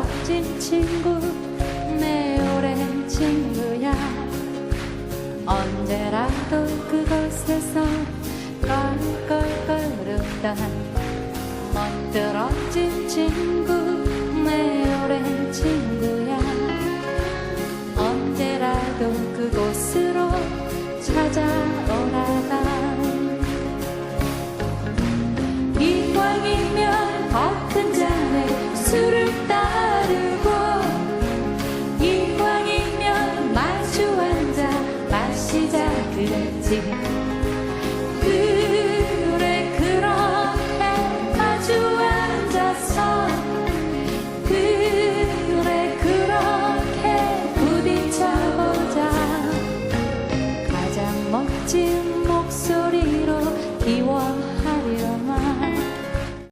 만들어진 친구 내 오랜 친구야. 언제라도 그곳에서 껄껄거렸던 멋들어진 친구 내 오랜 친구야. 언제라도 그곳으로 찾아오라다 잔에 술을 그랬지 그래 그렇게 마주 앉아서. 그래 그렇게 부딪혀보자. 가장 멋진 목소리.